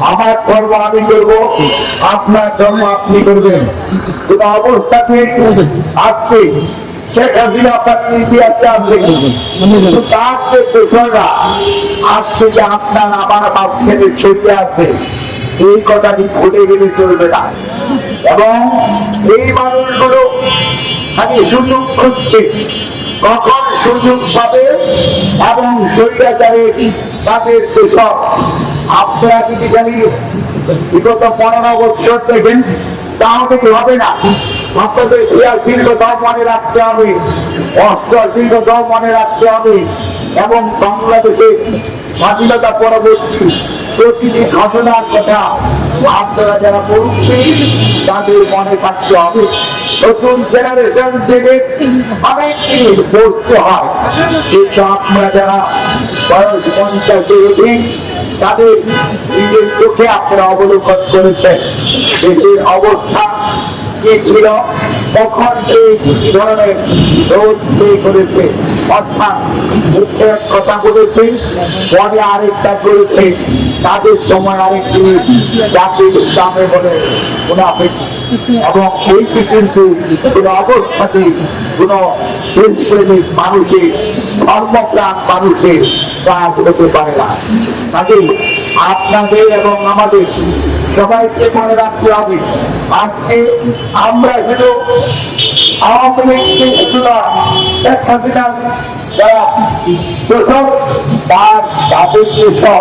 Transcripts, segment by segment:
আমার কর্ম আমি করব। আপনার কর্ম আপনি করবেন। কিন্তু অবস্থাতে আজকে এবং এই সুযোগ খুঁজছে, কখন সুযোগ পাবে এবং স্বৈরাচারের তাদের দোষক আপনারা যদি জানি বিগত পনেরো বছর দেখেন তাও থেকে হবে না। আপনাদের ইতিহাস দীর্ঘতম মনে রাখতে হবে। অস্ত্র দীর্ঘতম মনে রাখতে হবে। এবং বাংলাদেশে স্বাধীনতা পরবর্তী প্রতিটি ঘটনার কথা আপনারা যারা পড়ছেন তাদের মনে রাখতে হবে। নতুন জেনারেশন থেকে অনেক জিনিস পড়তে হয়। কিন্তু আপনারা যারা বয়স পঞ্চাশ তাদের নিজের চোখে আপনারা অবলোকন করেছেন। দেশের অবস্থা কি ছিল কখন এই ধরনের রোধ সে করেছে। অর্থাৎ এক কথা বলেছে, পরে আরেকটা করেছে। তাদের সময় আরেকটি জাতির ইসলামে বলে এবং কিন্তু কোন অবস্থাতে মানুষের ধর্মপ্রাণ মানুষের কাজ হতে পারে না। কাজে আপনাদের এবং আমাদের সবাইকে মনে রাখতে হবে, আজকে আমরা শুধু আওয়ামী লীগকে শুধু না শেখ হাসিনার সহ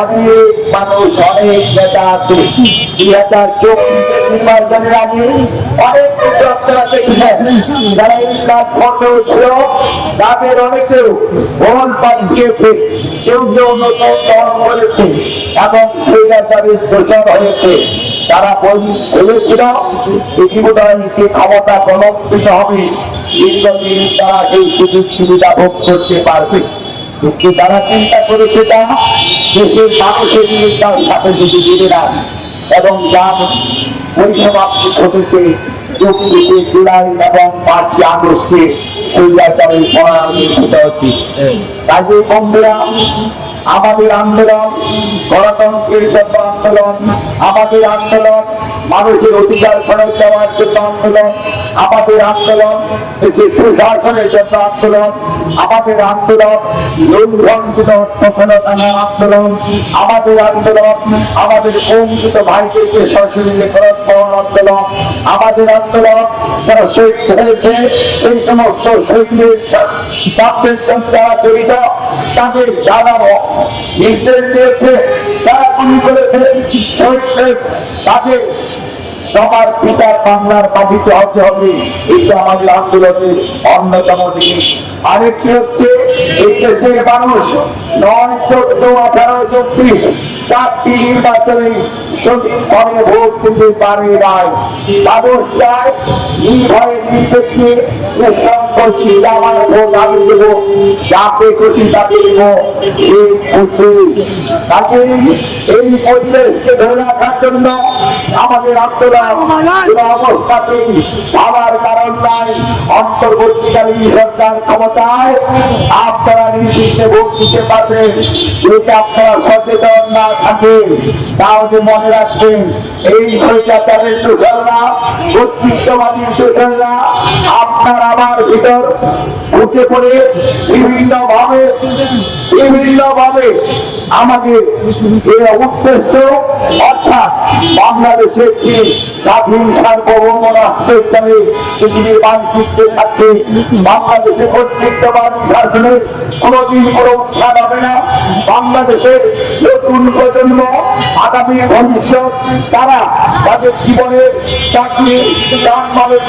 অনেক মানুষ, অনেক নেতা আছে। দুই হাজার চব্বিশ অনেক তাদের এবং সেই ব্যাপারে শোষণ হয়েছে। তারা বলেছিল ইতিমধ্যে ক্ষমতা প্রলম্বিত হবে, দীর্ঘদিন তারা এই সুযোগ সুবিধা ভোগ করতে পারবে। কিন্তু তারা চিন্তা করেছে তা দেশের মানুষের সাথে যদি জুড়ে এবং যার পরিসমাপ্তি ঘটেছে আমাদের আন্দোলন, গণতন্ত্রের জন্য আন্দোলন, আমাদের আন্দোলন, মানুষের অধিকার ফেরত দেওয়ার জন্য আন্দোলন, আমাদের আন্দোলন সুশাসনের জন্য আন্দোলন, আমাদের আন্দোলন আন্দোলন, আমাদের আন্দোলন, আমাদের বঞ্চিত ভাইদেরকে সশরীরে ফেরত আমাদের তাদের সবার বিচার বাংলার মাটিতে হতে হবে। এটা আমাদের আন্দোলনের অন্যতম জিনিস আরেকটি হচ্ছে এই দেশের মানুষ নয় চোদ্দ আঠারো চব্বিশ চারটি এই পরিবেশকে ধরে রাখার জন্য আমাদের আন্দোলন কোনো অবস্থাতেই ভাবার কারণ নাই অন্তর্বর্তীকালীন সরকার ক্ষমতায় আপনারা নির্দিষ্টে ভোট দিতে পারবেন। যদি আপনারা সচেতন না থাকেন। তাহলে মনে রাখবেন এই সরকারের শোষণরা কর্তৃত্ববাদী শোষণরা আপনার আমার ভিতর উঠে পড়ে বিভিন্ন ভাবে বিভিন্ন ভাবে আমাদের উদ্দেশ্য অর্থাৎ বাংলাদেশে বাংলাদেশের নতুন প্রজন্ম আগামী ভবিষ্যৎ, তারা তাদের জীবনের চাকরি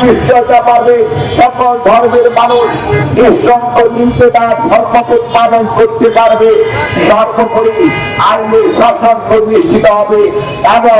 নিশ্চয়তা পাবে। সকল ধর্মের মানুষ নিঃসঙ্গ চিনতে তার ধর্মকে করতে পারবে। আইনের শাসন প্রতিষ্ঠিত হবে এবং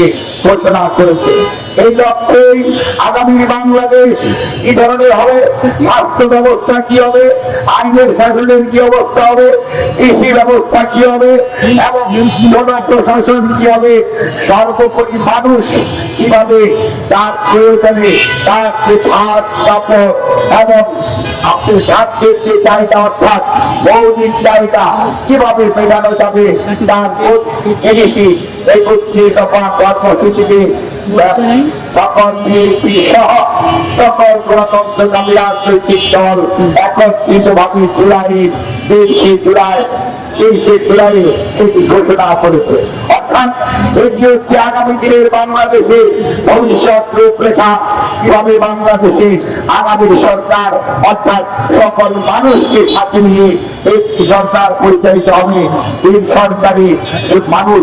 ঘোষণা করেছে। এই লক্ষ্যেই আগামী বাংলাদেশ কি ধরনের হবে? স্বাস্থ্য ব্যবস্থা কি হবে? আইনের শাসনের কি অবস্থা হবে? কৃষি ব্যবস্থা কি হবে? এবং জনপ্রশাসন কি হবে? সর্বোপরি মানুষ কীভাবে তার প্রয়োজনে তার যে ভাত কাপড় এবং আপনি স্বাস্থ্যের যে চাহিদা অর্থাৎ মৌলিক চাহিদা কীভাবে মেটানো যাবে, তার এনেছি এই প্রতি দফা কর্মসূচিতে সকল ভবিষ্যৎ রূপরেখা কীভাবে বাংলাদেশে আগামী সরকার, অর্থাৎ সকল মানুষকে সাথে নিয়ে একটি সরকার পরিচালিত হবে। এই সরকারে মানুষ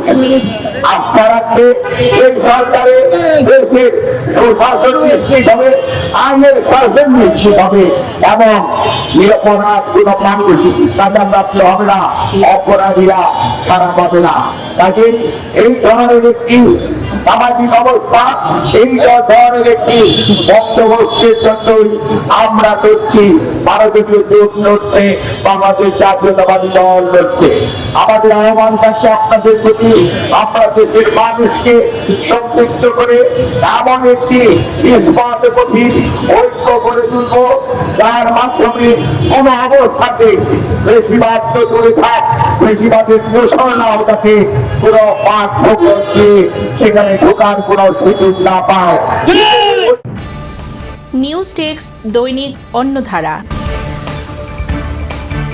আস্থা রাখবে এই সরকারে দেশের সুশাসন নিশ্চিত হবে শাসন নিশ্চিত হবে এবং নিরপরাধ কোন মানুষ সাজাপ্রাপ্ত হবে না, অপরাধীরা সারা পাবে না। কাজে এই ধরনের একটি সামাজিক অবস্থা এই ধরনের একটি বক্তব্যের জন্যই আমরা করছি? ভারতীয় জোট লড়ছে বাংলাদেশ জাতীয়তাবাদী দল লড়ছে আমাদের আহ্বান থাকছে আপনাদের প্রতি আমরা দেশের মানুষকে সন্তুষ্ট করে, এমন একটি ইস্পাত কঠিন ঐক্য করে তুলব। যার মাধ্যমে কোন অবস্থাতে বেশিবাদ তো দূরে থাক, বেশিবাদের না কাছে কোনো পাঠ্যক্রমকে সেখানে ঢোকার কোনো সুযোগ না পায়। নিউজ টেক্স দৈনিক অন্যধারা